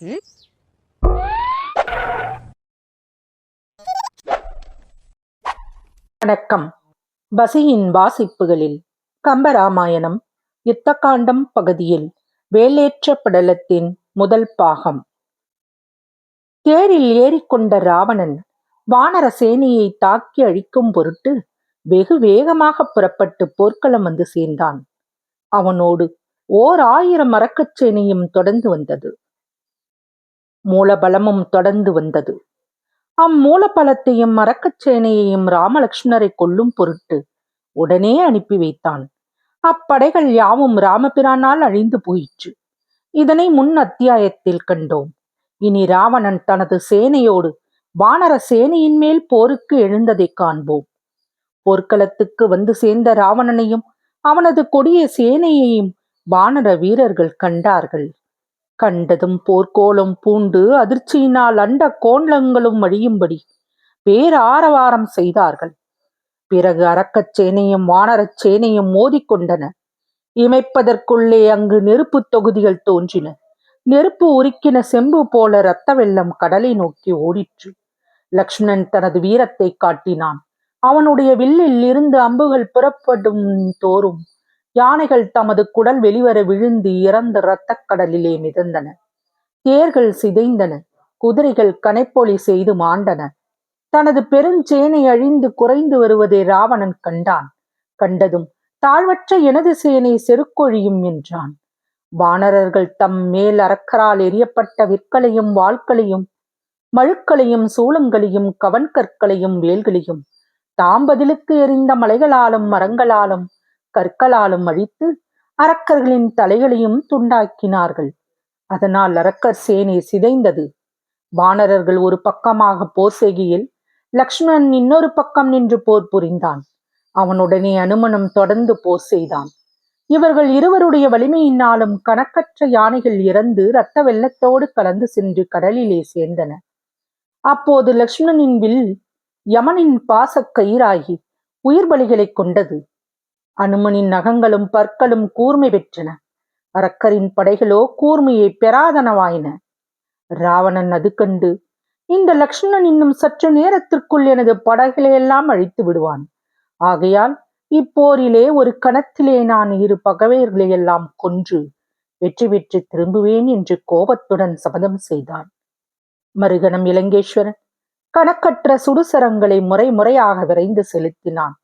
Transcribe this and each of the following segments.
ம் வணக்கம். பசியின் வாசிப்புகளில் கம்பராமாயணம் யுத்தகாண்டம் பகுதியில் வேலேற்ற படலத்தின் முதல் பாகம். தேரில் ஏறிக்கொண்ட ராவணன் வானர சேனையை தாக்கி அழிக்கும் பொருட்டு வெகு வேகமாக புறப்பட்டு போர்க்களம் வந்து சேர்ந்தான். அவனோடு ஓர் ஆயிரம் அரக்கச் சேனையும் தொடர்ந்து வந்தது. மூலபலமும் தொடர்ந்து வந்தது. அம்மூலபலத்தையும் அரக்கச் சேனையையும் ராமலக்ஷ்மணரை கொல்லும் பொருட்டு உடனே அனுப்பி வைத்தான். அப்படைகள் யாவும் ராமபிரானால் அழிந்து போயிற்று. இதனை முன் அத்தியாயத்தில் கண்டோம். இனி ராவணன் தனது சேனையோடு வானர சேனையின் மேல் போருக்கு எழுந்ததைக் காண்போம். போர்க்களத்துக்கு வந்து சேர்ந்த ராவணனையும் அவனது கொடிய சேனையையும் வானர வீரர்கள் கண்டார்கள். கண்டதும் போர்க்கோலம் பூண்டு அதிர்ச்சியினால் அண்ட கோண்டங்களும் அழியும்படி பேராரவாரம் செய்தார்கள். பிறகு அரக்கச் சேனையும் வானரச் சேனையும் மோதிக்கொண்டன. இமைப்பதற்குள்ளே அங்கு நெருப்புத் தொகுதிகள் தோன்றின. நெருப்பு உருக்கின செம்பு போல இரத்த வெள்ளம் கடலை நோக்கி ஓடிற்று. லக்ஷ்மணன் தனது வீரத்தை காட்டினான். அவனுடைய வில்லில் இருந்து அம்புகள் புறப்படும் தோறும் யானைகள் தமது குடல் வெளிவர விழுந்து இறந்த இரத்தக் கடலிலே மிதந்தன. தேர்கள் சிதைந்தன. குதிரைகள் கனைப்பொலி செய்து மாண்டன. தனது பெருஞ்சேனை அழிந்து குறைந்து வருவதை ராவணன் கண்டான். கண்டதும் தாழ்வற்ற எனது சேனை செருக்கொழியும் என்றான். வானரர்கள் தம் மேல் அரக்கரால் எரியப்பட்ட விற்களையும் வாள்களையும் மழுக்களையும் சூளங்களையும் கவன்கற்களையும் வேல்களையும் தாம்பதிலுக்கு எரிந்த மலைகளாலும் மரங்களாலும் கற்களாலும் அழித்து அரக்கர்களின் தலைகளையும் துண்டாக்கினார்கள். அதனால் அரக்கர் சேனை சிதைந்தது. வானரர்கள் ஒரு பக்கமாக போர் செய்கையில் லக்ஷ்மணன் இன்னொரு பக்கம் நின்று போர் புரிந்தான். அவனுடனே அனுமனும் தொடர்ந்து போர் செய்தான். இவர்கள் இருவருடைய வலிமையினாலும் கணக்கற்ற யானைகள் இறந்து இரத்த வெள்ளத்தோடு கலந்து சென்று கடலிலே சேர்ந்தன. அப்போது லக்ஷ்மணனின் வில் யமனின் பாசக் கயிறாகி உயிர் பலிகளை கொண்டது. அனுமனின் நகங்களும் பற்களும் கூர்மை பெற்றன. அரக்கரின் படைகளோ கூர்மையை பெறாதனவாயின. ராவணன் அது கண்டு இந்த லக்ஷ்மணன் இன்னும் சற்று நேரத்திற்குள் எனது படைகளையெல்லாம் அழித்து விடுவான். ஆகையால் இப்போரிலே ஒரு கணத்திலே நான் இரு பகைவர்களையெல்லாம் கொன்று வெற்றி பெற்று திரும்புவேன் என்று கோபத்துடன் சபதம் செய்தான். மறுகணம் இலங்கேஸ்வரன் கணக்கற்ற சுடுசரங்களை முறை முறையாக விரைந்து செலுத்தினான்.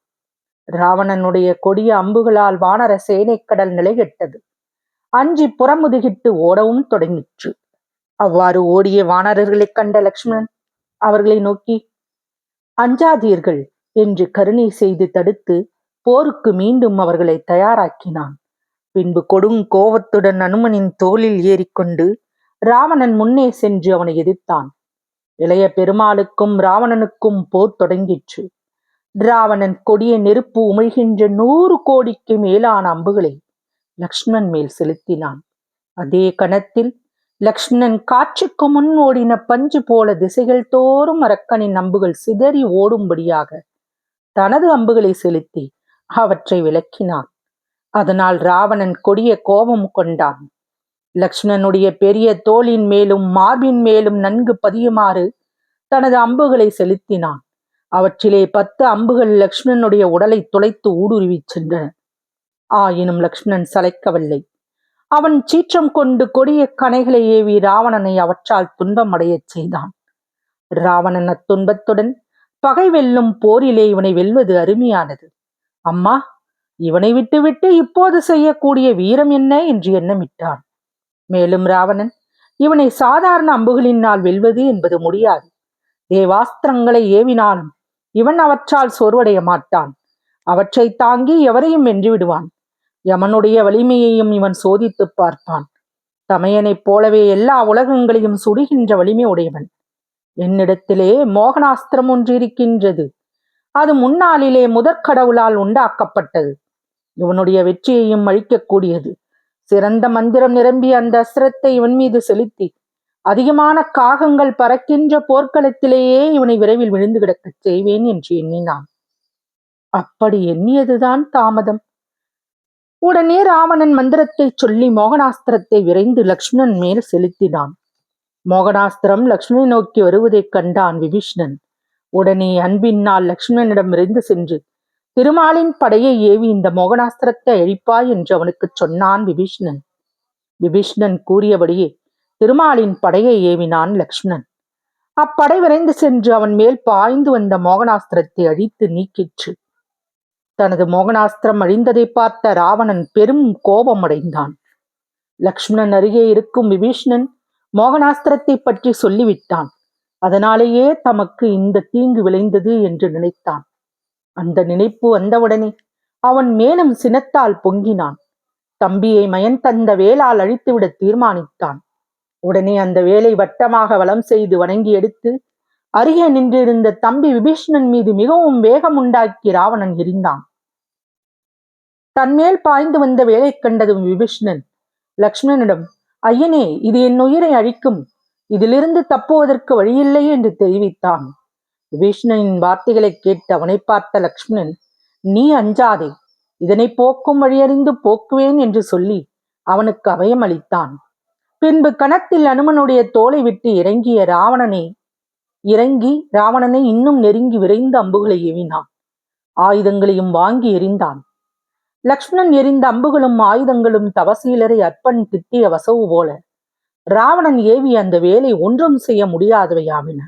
ராவணனுடைய கொடிய அம்புகளால் வானர சேனைக்கடல் நிலைகெட்டது அஞ்சி புறமுதுகிட்டு ஓடவும் தொடங்கிற்று. அவ்வாறு ஓடிய வானரர்களைக் கண்ட லக்ஷ்மணன் அவர்களை நோக்கி அஞ்சாதீர்கள் என்று கருணை செய்து தடுத்து போருக்கு மீண்டும் அவர்களை தயாராக்கினான். பின்பு கொடும் கோபத்துடன் அனுமனின் தோளில் ஏறிக்கொண்டு ராவணன் முன்னே சென்று அவனை எதிர்த்தான். இளைய பெருமாளுக்கும் ராவணனுக்கும் போர் தொடங்கிற்று. ராவணன் கொடிய நெருப்பு உமிழ்கின்ற நூறு கோடிக்கு மேலான அம்புகளை லக்ஷ்மணன் மேல் செலுத்தினான். அதே கணத்தில் லக்ஷ்மணன் காற்றுக்கு முன் ஓடின பஞ்சு போல திசைகள் தோறும் அரக்கனின் அம்புகள் சிதறி ஓடும்படியாக தனது அம்புகளை செலுத்தி அவற்றை விளக்கினான். அதனால் ராவணன் கொடிய கோபம் கொண்டான். லக்ஷ்மணனுடைய பெரிய தோளின் மேலும் மார்பின் மேலும் நன்கு பதியுமாறு தனது அம்புகளை செலுத்தினான். அவற்றிலே பத்து அம்புகள் லக்ஷ்மணனுடைய உடலை துளைத்து ஊடுருவிச் சென்றன. ஆயினும் லக்ஷ்மணன் சளைக்கவில்லை. அவன் சீற்றம் கொண்டு கொடிய கனைகளை ஏவி ராவணனை அவற்றால் துன்பம் அடையச் செய்தான். ராவணன் அத்துன்பத்துடன் பகை வெல்லும் போரிலே இவனை வெல்வது அருமையானது. அம்மா இவனை விட்டுவிட்டு இப்போது செய்யக்கூடிய வீரம் என்ன என்று எண்ணமிட்டான். மேலும் ராவணன் இவனை சாதாரண அம்புகளினால் வெல்வது என்பது முடியாது. தேவாஸ்திரங்களை ஏவினாலும் இவன் அவற்றால் சோர்வடைய மாட்டான். அவற்றை தாங்கி எவரையும் வென்று விடுவான் யமனுடைய வலிமையையும் இவன் சோதித்துப் பார்ப்பான் தமையனைப் போலவே எல்லா உலகங்களையும் சுடுகின்ற வலிமை உடையவன். என்னிடத்திலே மோகனாஸ்திரம் ஒன்று இருக்கின்றது அது முன்னாளிலே முதற்கடவுளால் உண்டாக்கப்பட்டது. இவனுடைய வெற்றியையும் அழிக்கக்கூடியது. சிறந்த மந்திரம் நிரம்பிய அந்த அஸ்திரத்தை இவன் மீது செலுத்தி அதிகமான காகங்கள் பறக்கின்ற போர்க்களத்திலேயே இவனை விரைவில் விழுந்து கிடக்கச் செய்வேன் என்று எண்ணினான். அப்படி எண்ணியதுதான் தாமதம். உடனே ராவணன் மந்திரத்தை சொல்லி மோகனாஸ்திரத்தை விரைந்து லக்ஷ்மணன் மேல் செலுத்தினான். மோகனாஸ்திரம் லக்ஷ்மணனை நோக்கி வருவதைக் கண்டான் விபீஷ்ணன். உடனே அன்பினால் லக்ஷ்மணனிடம் விரைந்து சென்று திருமாலின் படையை ஏவி இந்த மோகனாஸ்திரத்தை அழிப்பாய் என்று அவனுக்குச் சொன்னான் விபீஷ்ணன். விபீஷ்ணன் கூறியபடியே திருமாலின் படையை ஏவினான் லக்ஷ்மணன். அப்படை விரைந்து சென்று அவன் மேல் பாய்ந்து வந்த மோகனாஸ்திரத்தை அழித்து நீக்கிற்று. தனது மோகனாஸ்திரம் அழிந்ததை பார்த்த ராவணன் பெரும் கோபமடைந்தான். லக்ஷ்மணன் அருகே இருக்கும் விபீஷ்ணன் மோகனாஸ்திரத்தை பற்றி சொல்லிவிட்டான். அதனாலேயே தமக்கு இந்த தீங்கு விளைந்தது என்று நினைத்தான். அந்த நினைப்பு வந்தவுடனே அவன் மேலும் சினத்தால் பொங்கினான். தம்பியை மயன் தந்த வேளால் அழித்துவிட தீர்மானித்தான். உடனே அந்த வேலை வட்டமாக வலம் செய்து வணங்கி எடுத்து அருகே நின்றிருந்த தம்பி விபீஷ்ணன் மீது மிகவும் வேகம் உண்டாக்கி ராவணன் எரிந்தான். தன்மேல் பாய்ந்து வந்த வேலை கண்டதும் விபீஷ்ணன் லக்ஷ்மணனிடம் ஐயனே இது என் உயிரை அழிக்கும். இதிலிருந்து தப்புவதற்கு வழியில்லை என்று தெரிவித்தான். விபீஷ்ணனின் வார்த்தைகளை கேட்டு அவனை பார்த்த லக்ஷ்மணன் நீ அஞ்சாதே இதனை போக்கும் வழியறிந்து போக்குவேன் என்று சொல்லி அவனுக்கு அபயம் அளித்தான் பின்பு கணத்தில் அனுமனுடைய தோலை விட்டு இறங்கிய ராவணனை இறங்கி ராவணனை இன்னும் நெருங்கி விரைந்து அம்புகளை எவினான். ஆயுதங்களையும் வாங்கி எறிந்தான். லக்ஷ்மணன் எரிந்த அம்புகளும் ஆயுதங்களும் தவசீலரை அற்பன் திட்டிய வசவு போல ராவணன் ஏவி அந்த வேலை ஒன்றும் செய்ய முடியாதவையாவின.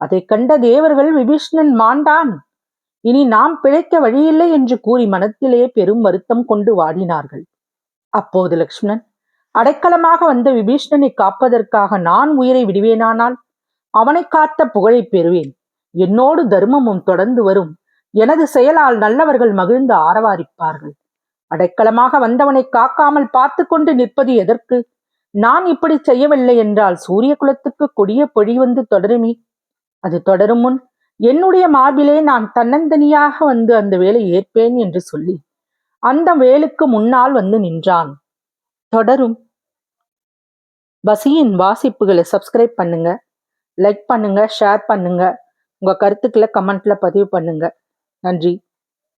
அதை கண்ட தேவர்கள் விபீஷ்ணன் மாண்டான் இனி நாம் பிழைக்க வழியில்லை என்று கூறி மனத்திலே பெரும் வருத்தம் கொண்டு வாடினார்கள். அப்போது லக்ஷ்மணன் அடைக்கலமாக வந்த விபீஷ்ணனை காப்பதற்காக நான் உயிரை விடுவேனானால் அவனை காத்த புகழை பெறுவேன். என்னோடு தர்மமும் தொடர்ந்து வரும். எனது செயலால் நல்லவர்கள் மகிழ்ந்து ஆரவாரிப்பார்கள். அடைக்கலமாக வந்தவனை காக்காமல் பார்த்து கொண்டு நிற்பது எதற்கு? நான் இப்படி செய்யவில்லை என்றால் சூரிய குலத்துக்கு கொடிய பொழி வந்து தொடருமே. அது தொடரும் முன் என்னுடைய மார்பிலே நான் தன்னந்தனியாக வந்து அந்த வேலை ஏற்பேன் என்று சொல்லி அந்த வேலுக்கு முன்னால் வந்து நின்றான். தொடரும். பசியின் வாசிப்புகளை சப்ஸ்கிரைப் பண்ணுங்க. லைக் பண்ணுங்க ஷேர் பண்ணுங்க. உங்க கருத்துக்களை கமெண்ட்ல பதிவு பண்ணுங்க. நன்றி.